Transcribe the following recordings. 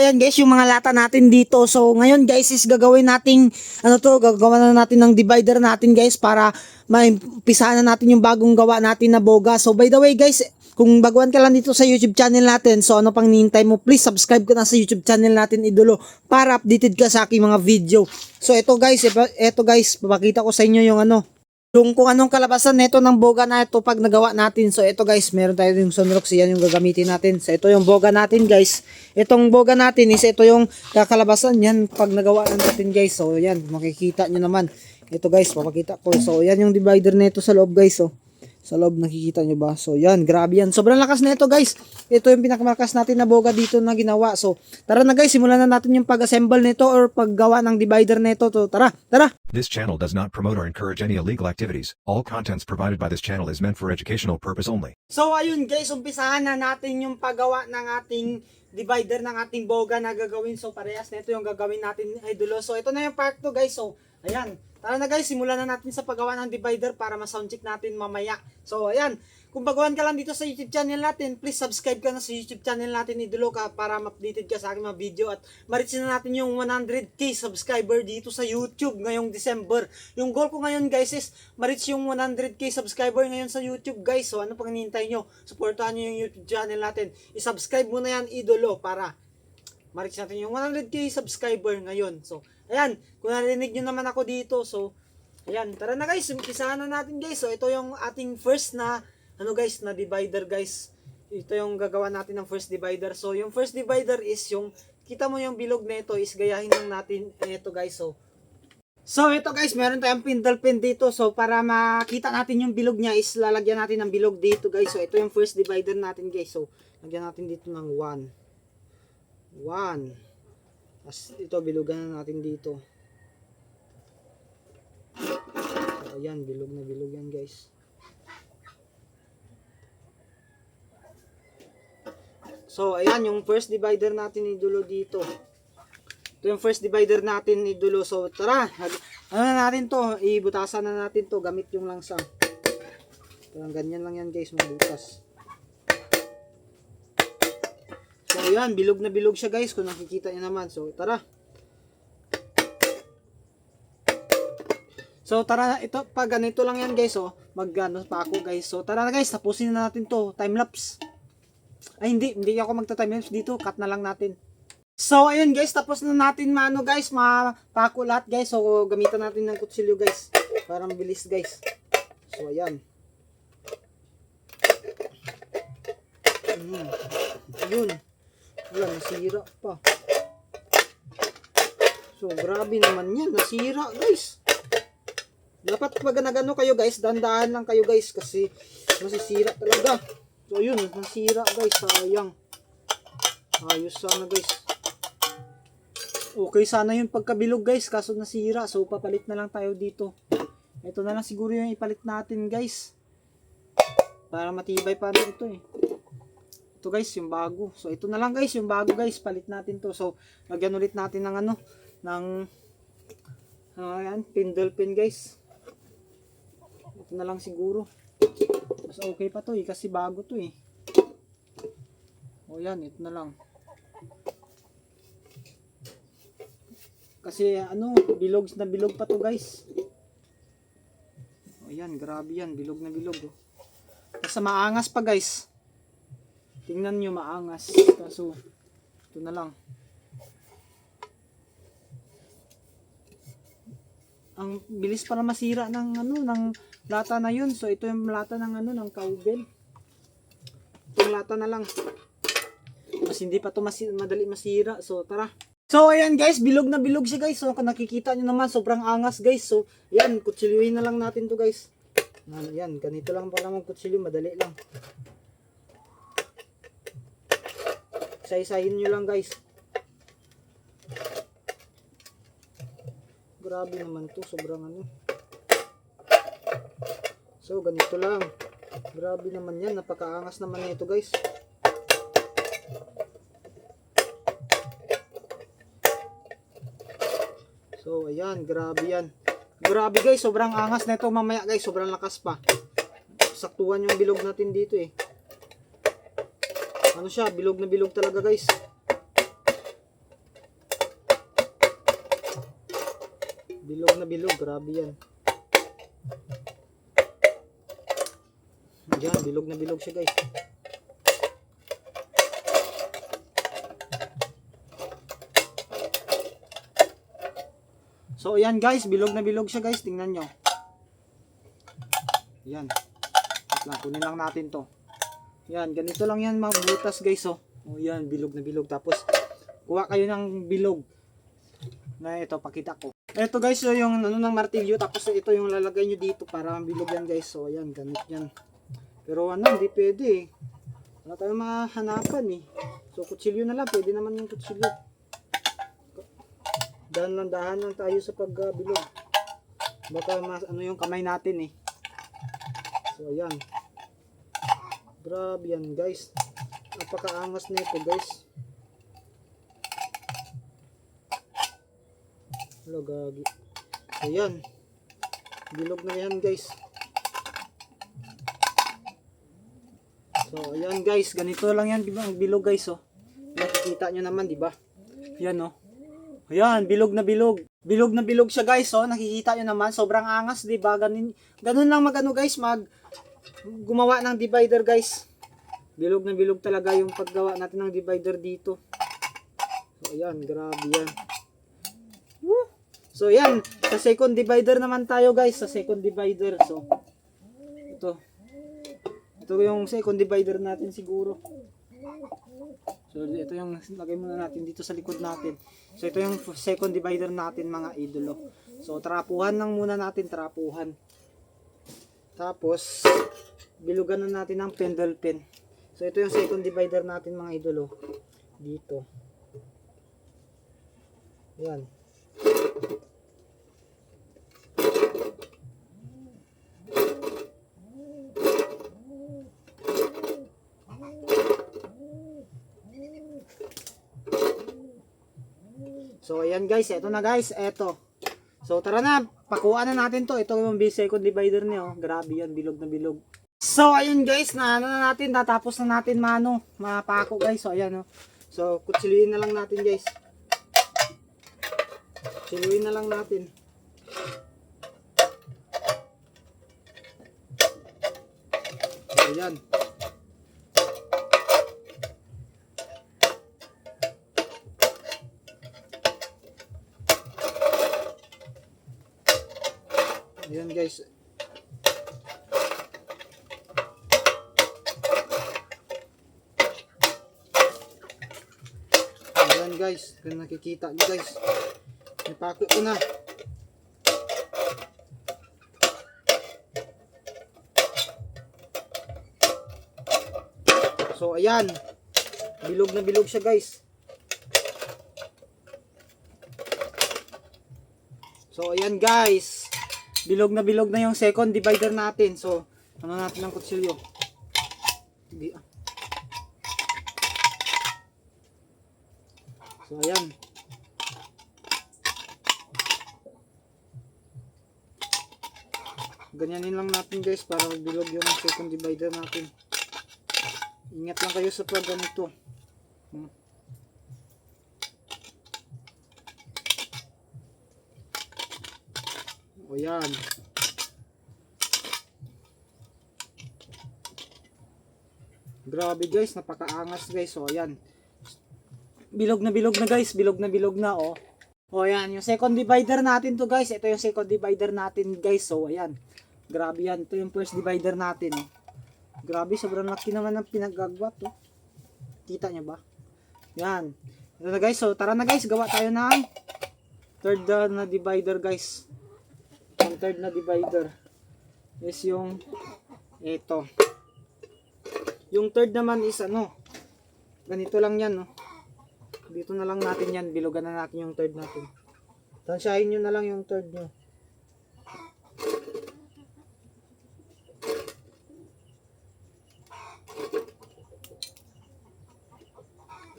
Ayan guys, yung mga lata natin dito. So ngayon guys is gagawin nating ano to, gagawa na natin ng divider natin guys para maimpisahan na natin yung bagong gawa natin na boga. So by the way guys, kung baguhan ka lang dito sa YouTube channel natin, so ano pang nihintay mo, please subscribe ka na sa YouTube channel natin idolo para updated ka sa aking mga video. So ito guys, ito, guys, papakita ko sa inyo yung ano, yung kung anong kalabasan nito ng boga na ito pag nagawa natin. So ito guys, meron tayo yung sunrox, yan yung gagamitin natin. So ito yung boga natin guys. Itong boga natin is ito yung kakalabasan yan pag nagawa na natin guys. So yan, makikita nyo naman. Ito guys, papakita ko. So yan yung divider nito sa loob guys. So sa loob nakikita nyo ba? So yan, grabe yan. Sobrang lakas na ito guys. Ito yung pinakamalakas natin na boga dito na ginawa. So tara na guys, simulan na natin yung pag-assemble nito or paggawa ng divider nito. So tara, tara! This channel does not promote or encourage any illegal activities. All contents provided by this channel is meant for educational purpose only. So ayun guys, umpisahan na natin yung paggawa ng ating divider ng ating boga na gagawin. So parehas na ito yung gagawin natin idolo. So ito na yung part 2 guys. So ayan, tara na guys, simulan na natin sa paggawa ng divider para ma-soundcheck natin mamaya. So ayan, kung baguhan ka lang dito sa YouTube channel natin, please subscribe ka na sa YouTube channel natin idolo ka para ma-updated ka sa aking mga video at ma-reach na natin yung 100k subscriber dito sa YouTube ngayong December. Yung goal ko ngayon guys is ma-reach yung 100k subscriber ngayon sa YouTube guys. So ano pang hinihintay nyo? Supportahan nyo yung YouTube channel natin. I-subscribe mo na yan idolo para ma-reach natin yung 100k subscriber ngayon. So ayan, kung narinig nyo naman ako dito, so ayan, tara na guys, umpisahan na natin guys. So ito yung ating first na ano guys, na divider guys. Ito yung gagawa natin ng first divider. So yung first divider is yung kita mo yung bilog nito is gayahin lang natin ito guys. So So ito guys, meron tayong pindle pin dito. So para makita natin yung bilog niya is lalagyan natin ng bilog dito guys. So ito yung first divider natin guys. So lagyan natin dito ng 1. 1. Tapos ito bilugan na natin dito. So ayan, bilog na bilog yan guys. So ayan yung first divider natin ni Dulo dito. Ito yung first divider natin ni Dulo. So tara, ano na natin to, ibutasan na natin to gamit yung langsa. Parang ganyan lang yan guys, mabutas. So ayan, bilog na bilog siya guys kung nakikita niyo naman. So tara. So tara, ito pag ganito lang yan guys, oh, mag ano pa ako guys. So tara na guys, tapusin na natin to, time lapse. Ay hindi, hindi ako magta-time lapse dito, cut na lang natin. So ayun guys, tapos na natin maano guys, mapako lahat guys. So gamitan natin ng kutsilyo guys, para mabilis guys. So ayan. Mm. Ayun. Wala, nasira pa. So grabe naman yan, nasira guys. Dapat pag nagano kayo guys, dandahan lang kayo guys kasi masisira talaga. So yun, nasira guys, sayang. Ayos sana guys. Okay sana yung pagkabilog guys, kaso nasira. So papalit na lang tayo dito. Ito na lang siguro yung ipalit natin guys. Para matibay pa rin ito eh. Ito guys, yung bago. So ito na lang guys, yung bago guys, palit natin to. So lagyan ulit natin ng ano, ng ano yan, pindle pin guys. Ito na lang siguro. Mas okay pa to eh, kasi bago to eh. O yan, ito na lang. Kasi ano, bilog na bilog pa to guys. O yan, grabe yan, bilog na bilog. Oh. Basta maangas pa guys. Tingnan nyo maangas. Kaso, ito na lang. Ang bilis para masira ng ano, ng lata na yun. So, ito yung lata ng ano, ng cowbell. Itong lata na lang. Mas hindi pa to masi- madali masira. So, tara. So, ayan guys, bilog na bilog siya guys. So, kung nakikita nyo naman, sobrang angas guys. So, ayan, kutsilyuhin na lang natin to guys. Yan, yan, ganito lang para magkutsilyo, madali lang. Isa-isahin nyo lang guys. Grabe naman to, sobrang ano. So, ganito lang. Grabe naman yan, napakaangas naman nito guys. So, ayan, grabe yan. Grabe guys, sobrang angas na ito mamaya guys, sobrang lakas pa. Saktuhan yung bilog natin dito eh ano siya, bilog na bilog talaga guys. Bilog na bilog, grabe yan. Diyan, bilog na bilog siya guys. So, yan guys, bilog na bilog siya guys. Tingnan nyo. Yan. Lang, kunin lang natin to. Yan, ganito lang yan mga butas guys oh. Oh yan, bilog na bilog. Tapos, kuha kayo ng bilog. Na ito, pakita ko. Ito guys, so yung ano ng martilyo. Tapos ito yung lalagay nyo dito para bilog yan guys. So yan, ganit yan. Pero ano, hindi pwede eh. Wala tayong mga hanapan eh. So kutsilyo na lang, pwede naman yung kutsilyo. Dahan lang, dahan lang tayo sa pagbilog. Baka mas ano yung kamay natin eh. So ayan. Grabe yan guys. Napakaangas na ito guys. Hello gagi. Ayan. Bilog na yan guys. So ayan guys, ganito lang yan di ba? Ang bilog guys oh. Nakikita nyo naman di ba? Yan oh. Ayan, bilog na bilog. Bilog na bilog siya guys, oh. Nakikita nyo naman, sobrang angas, 'di ba? Ganun, ganun lang magano guys, mag gumawa ng divider guys. Bilog na bilog talaga yung paggawa natin ng divider dito. So ayan, grabe yan. So ayan, sa second divider naman tayo guys, sa second divider. So ito. Ito yung second divider natin siguro. So ito yung lagay muna natin dito sa likod natin. So ito yung second divider natin mga idolo. So trapuhan lang muna natin, trapuhan. Tapos bilugan na natin ng pendle pen. So ito yung second divider natin mga idolo. Dito. Yan. So ayan guys, ito na guys, ito. So tara na, pakuha na natin to. Ito yung second divider niyo. Grabe yan, bilog na bilog. So ayun guys, na ano na natin, tatapos na natin mano, mapako guys. So ayan oh. So kutsiluin na lang natin guys. Kutsiluin na lang natin. So. Guys. Ayan guys, kung nakikita nyo guys. Napako ko na. So ayan. Bilog na bilog siya guys. So ayan guys. Bilog na bilog na yung second divider natin. So ano natin ng kutsilyo. Hindi ah. So ayan. Ganyanin lang natin guys para bilog yung second divider natin. Ingat lang kayo sa pag ganito. Hmm. O yan. Grabe guys, napakaangas guys. O ayan. Bilog na bilog na guys, bilog na bilog na oh. O ayan, yung second divider natin to guys. Ito yung second divider natin guys. So ayan. Grabe yan. Ito yung first divider natin oh. Grabe, sobrang laki naman ng pinagagwa to. Kita niyo ba? Yan. Ito na guys. So tara na guys, gawa tayo ng third uh, na divider guys. Third na divider is yung ito. Yung third naman is ano, ganito lang yan, no. Dito na lang natin yan, bilugan na natin yung third natin. Tansyahin nyo na lang yung third nyo.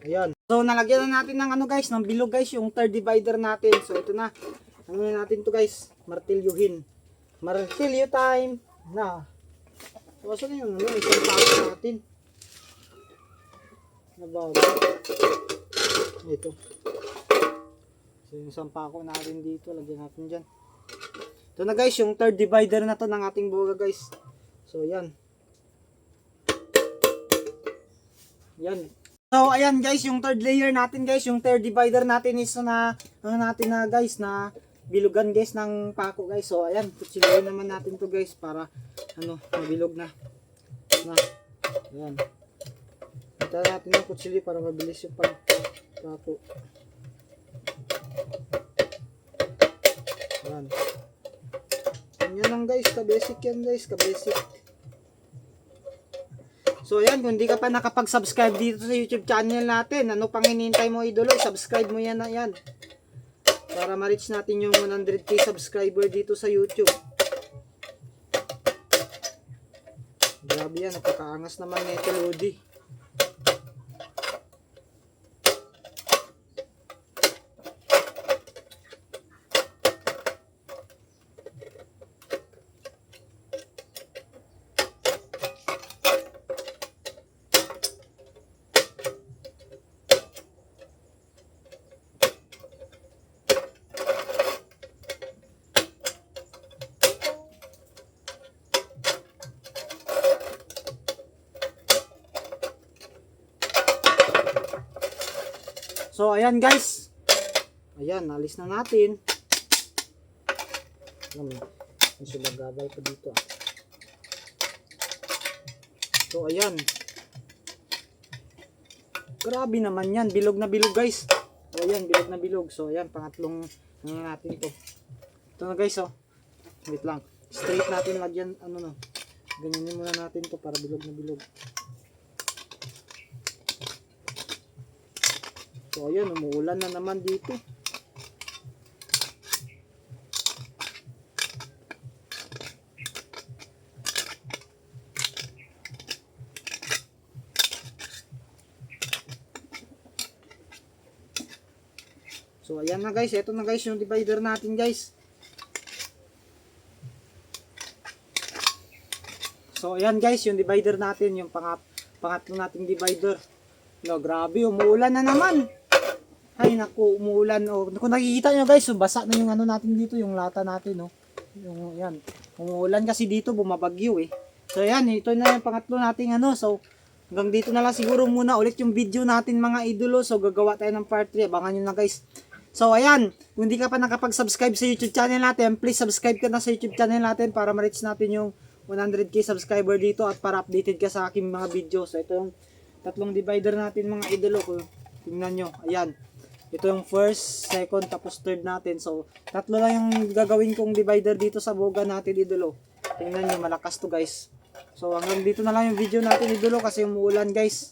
Ayan. So, nalagyan na natin ng ano guys, ng bilog guys, yung third divider natin. So, ito na. Ano na natin to guys? Martilyuhin. Martilyo time. Na. So, saan yung ano? Isang paso natin. Nabago. Ito. So, yung isang pako natin dito. Lagyan natin dyan. Ito na guys, yung third divider na to ng ating boga guys. So, yan. Yan. So, ayan guys, yung third layer natin guys, yung third divider natin is na, ano natin na guys, na bilugan guys ng pako guys. So, ayan, kutsiluhin naman natin to guys para, ano, mabilog na. Na, ayan. Ito natin ng kutsilyo para mabilis yung pag pako. Ayan. Yan lang guys, ka-basic yan guys, ka-basic. So ayan, kung di ka pa nakapag-subscribe dito sa YouTube channel natin, ano pang hinihintay mo idolo, subscribe mo yan na yan. Para ma-reach natin yung 100k subscriber dito sa YouTube. Grabe yan, napakaangas naman nito Lodi. So ayan guys. Ayan, alis na natin. Alam mo, may sulagabay pa dito. ah. So ayan. Grabe naman yan. Bilog na bilog guys. So ayan, bilog na bilog. So ayan, pangatlong ano natin to. Ito na guys oh. Wait lang. Straight natin lagyan, ano no. Ganyanin muna natin to para bilog na bilog. So ayun, umuulan na naman dito. So ayan na guys, ito na guys yung divider natin guys. So ayan guys, yung divider natin, yung pangat pangatlo nating divider. No, grabe, umuulan na naman. Ay, naku, umuulan. Oh. Kung nakikita nyo guys, basa na yung ano natin dito, yung lata natin, no. Yung, yan. Umuulan kasi dito, bumabagyo, eh. So, yan, ito na yung pangatlo nating ano. So, hanggang dito na lang siguro muna ulit yung video natin, mga idolo. So, gagawa tayo ng part 3. Abangan nyo na, guys. So, ayan. Kung hindi ka pa nakapag-subscribe sa YouTube channel natin, please subscribe ka na sa YouTube channel natin para ma-reach natin yung 100k subscriber dito at para updated ka sa aking mga video. So, ito yung tatlong divider natin mga idolo ko. Tingnan nyo. Ayan. Ito yung first, second, tapos third natin. So, tatlo lang yung gagawin kong divider dito sa boga natin idolo. Tingnan nyo, malakas to guys. So, hanggang dito na lang yung video natin idolo kasi umuulan guys.